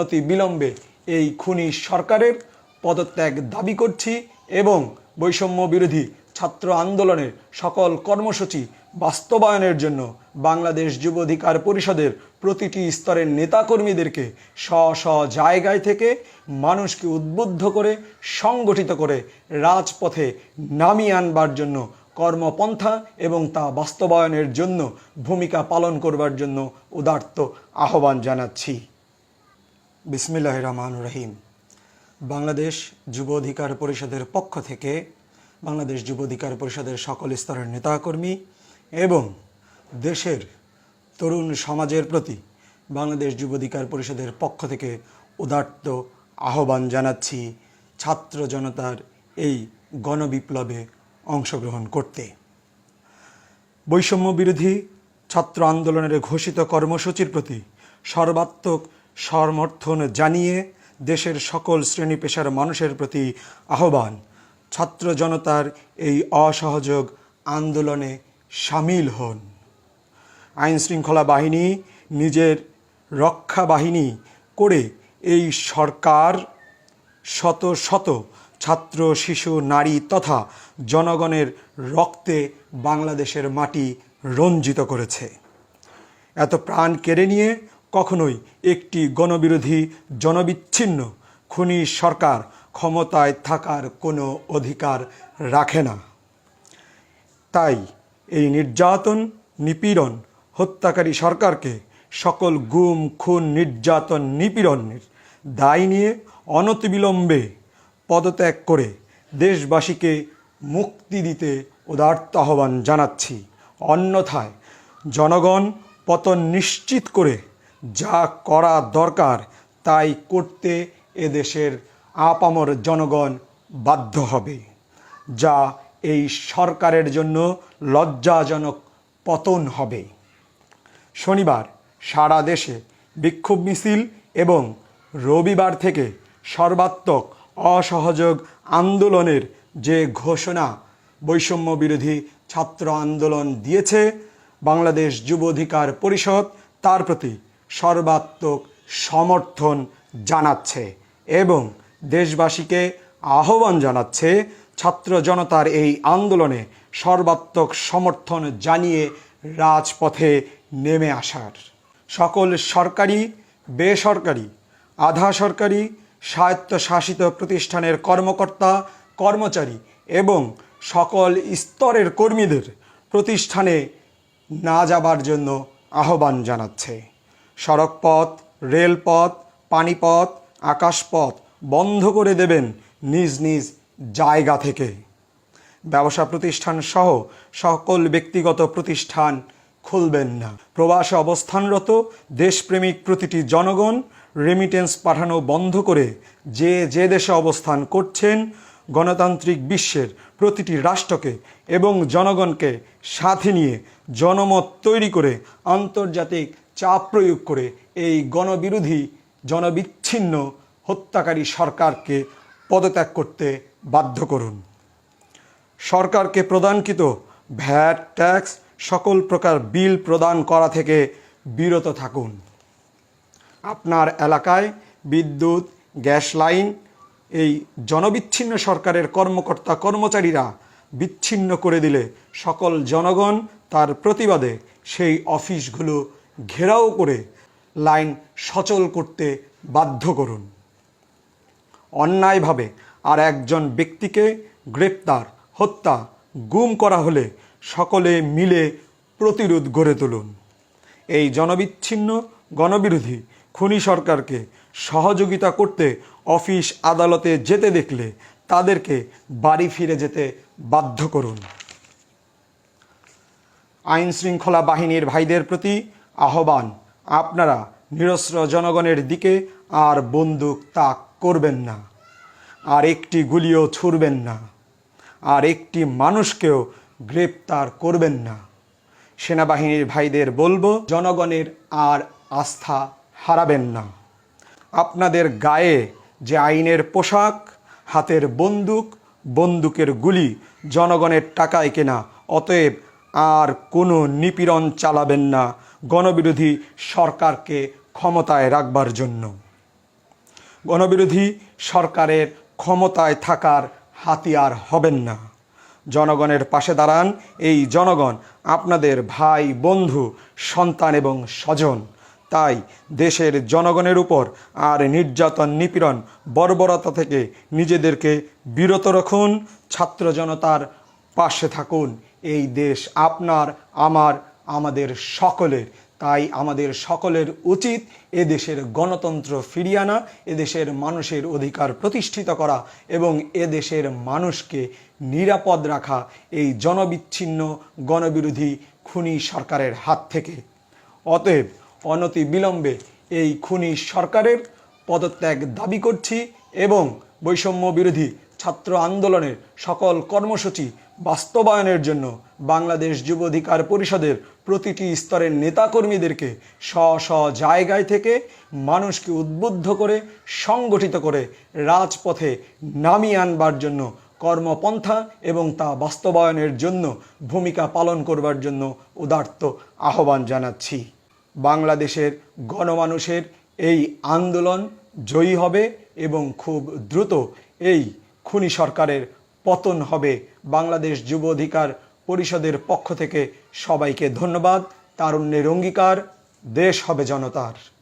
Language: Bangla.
অনতি বিলম্বে এই খুনি সরকারের পদত্যাগ দাবি করছি এবং বৈষম্য বিরোধী ছাত্র আন্দোলনের সকল কর্মসূচি বাস্তবায়নের জন্য বাংলাদেশ যুব অধিকার পরিষদের প্রতিটি স্তরের নেতাকর্মীদেরকে স্ব স্ব জায়গায় থেকে মানুষকে উদ্বুদ্ধ করে, সংগঠিত করে রাজপথে নামিয়ে আনবার জন্য কর্মপন্থা এবং তা বাস্তবায়নের জন্য ভূমিকা পালন করবার জন্য উদার্ত আহ্বান জানাচ্ছি। বিসমিল্লাহ রহমান রহিম বাংলাদেশ যুব অধিকার পরিষদের পক্ষ থেকে বাংলাদেশ যুব অধিকার পরিষদের সকল স্তরের নেতাকর্মী এবং দেশের তরুণ সমাজের প্রতি বাংলাদেশ যুব অধিকার পরিষদের পক্ষ থেকে উদার্ত আহ্বান জানাচ্ছি ছাত্র জনতার এই গণবিপ্লবে অংশগ্রহণ করতে। বৈষম্য বিরোধী ছাত্র আন্দোলনের ঘোষিত কর্মসূচির প্রতি সর্বাত্মক সমর্থন জানিয়ে দেশের সকল শ্রেণি পেশার মানুষের প্রতি আহ্বান। ছাত্র জনতার এই অসহযোগ আন্দোলনে সামিল হন। আইন শৃঙ্খলা বাহিনী, নিজের রক্ষা বাহিনী করে এই সরকার শত শত ছাত্র, শিশু, নারী তথা জনগণের রক্তে বাংলাদেশের মাটি রঞ্জিত করেছে। এত প্রাণ কেড়ে নিয়ে কখনোই একটি গণবিরোধী, জনবিচ্ছিন্ন খুনি সরকার ক্ষমতায় থাকার কোনো অধিকার রাখে না। তাই এই নির্যাতন, নিপীড়ন, হত্যাকারী সরকারকে সকল গুম, খুন, নির্যাতন, নিপীড়নের দায় নিয়ে অনতিবিলম্বে পদত্যাগ করে দেশবাসীকে মুক্তি দিতে উদার্ত আহ্বান জানাচ্ছি। অন্যথায় জনগণ পতন নিশ্চিত করে যা করা দরকার তাই করতে এদেশের আপামর জনগণ বাধ্য হবে, যা এই সরকারের জন্য লজ্জাজনক পতন হবে। শনিবার সারা দেশে বিক্ষোভ মিছিল এবং রবিবার থেকে সর্বাত্মক অসহযোগ আন্দোলনের যে ঘোষণা বৈষম্য বিরোধী ছাত্র আন্দোলন দিয়েছে, বাংলাদেশ যুব অধিকার পরিষদ, তার প্রতি সর্বাত্মক সমর্থন জানাচ্ছে এবং দেশবাসীকে আহ্বান জানাচ্ছে ছাত্র জনতার এই আন্দোলনে সর্বাত্মক সমর্থন জানিয়ে রাজপথে নেমে আসার। সকল সরকারি, বেসরকারি, আধা সরকারি, স্বায়ত্তশাসিত প্রতিষ্ঠানের কর্মকর্তা, কর্মচারী এবং সকল স্তরের কর্মীদের প্রতিষ্ঠানে না যাবার জন্য আহ্বান জানাচ্ছে। সড়কপথ, রেলপথ, পানিপথ, আকাশপথ বন্ধ করে দেবেন নিজ নিজ জায়গা থেকে। ব্যবসা প্রতিষ্ঠান সহ সকল ব্যক্তিগত প্রতিষ্ঠান খুলবেন না। প্রবাসে অবস্থানরত দেশপ্রেমিক প্রতিটি জনগণ রেমিটেন্স পাঠানো বন্ধ করে যে যে দেশে অবস্থান করছেন গণতান্ত্রিক বিশ্বের প্রতিটি রাষ্ট্রকে এবং জনগণকে সাথে নিয়ে জনমত তৈরি করে আন্তর্জাতিক চাপ প্রয়োগ করে এই গণবিরোধী, জনবিচ্ছিন্ন হত্যাকারী সরকারকে পদত্যাগ করতে বাধ্য করুন। সরকারকে প্রদানকৃত ভ্যাট, ট্যাক্স, সকল প্রকার বিল প্রদান করা থেকে বিরত থাকুন। আপনার এলাকায় বিদ্যুৎ, গ্যাস লাইন, এই জনবিচ্ছিন্ন সরকারের কর্মকর্তা, কর্মচারীরা বিচ্ছিন্ন করে দিলে সকল জনগণ তার প্রতিবাদে সেই অফিসগুলো ঘেরাও করে লাইন সচল করতে বাধ্য করুন। অন্যায়ভাবে আর একজন ব্যক্তিকে গ্রেপ্তার, হত্যা, গুম করা হলে সকলে মিলে প্রতিরোধ গড়ে তুলুন। এই জনবিচ্ছিন্ন গণবিরোধী খুনি সরকারকে সহযোগিতা করতে অফিস আদালতে যেতে দেখলে তাদেরকে বাড়ি ফিরে যেতে বাধ্য করুন। আইন শৃঙ্খলা বাহিনীর ভাইদের প্রতি আহ্বান, আপনারা নিরস্ত্র জনগণের দিকে আর বন্দুক তাক করবেন না। আর একটি গুলিও ছুড়বেন না। আর একটি মানুষকেও গ্রেপ্তার করবেন না। সেনাবাহিনীর ভাইদের বলব, জনগণের আর আস্থা হারাবেন না। আপনাদের গায়ে যে আইনের পোশাক, হাতের বন্দুক, বন্দুকের গুলি জনগণের টাকায় কেনা, অতএব আর কোনো নিপীড়ন চালাবেন না গণবিরোধী সরকারকে ক্ষমতায় রাখবার জন্য। গণবিরোধী সরকারের ক্ষমতায় থাকার হাতিয়ার হবেন না। জনগণের পাশে দাঁড়ান এই জনগণ, আপনাদের ভাই, বন্ধু, সন্তান এবং স্বজন। তাই দেশের জনগণের উপর আর নির্যাতন, নিপীড়ন, বর্বরতা থেকে নিজেদেরকে বিরত রাখুন। ছাত্র জনতার পাশে থাকুন। এই দেশ আপনার, আমার, আমাদের সকলের। তাই আমাদের সকলের উচিত এদেশের গণতন্ত্র ফিরিয়ে আনা এদেশের মানুষের অধিকার প্রতিষ্ঠিত করা এবং এদেশের মানুষকে নিরাপদ রাখা। এই জনবিচ্ছিন্ন গণবিরোধী খুনি সরকারের হাত থেকে। অতএব অনতি বিলম্বে এই খুনি সরকারের পদত্যাগ দাবি করছি এবং বৈষম্য বিরোধী ছাত্র আন্দোলনের সকল কর্মসূচি বাস্তবায়নের জন্য বাংলাদেশ যুব অধিকার পরিষদের প্রতিটি স্তরের নেতাকর্মীদেরকে স্ব স্ব জায়গায় থেকে মানুষকে উদ্বুদ্ধ করে, সংগঠিত করে রাজপথে নামিয়ে আনবার জন্য কর্মপন্থা এবং তা বাস্তবায়নের জন্য ভূমিকা পালন করবার জন্য উদার্ত আহ্বান জানাচ্ছি। বাংলাদেশের গণমানুষের এই আন্দোলন জয়ী হবে এবং খুব দ্রুত এই খুনি সরকারের পতন হবে। বাংলাদেশ যুব অধিকার পরিষদের পক্ষ থেকে সবাইকে ধন্যবাদ। তারুণ্যের অঙ্গীকার, দেশ হবে জনতার।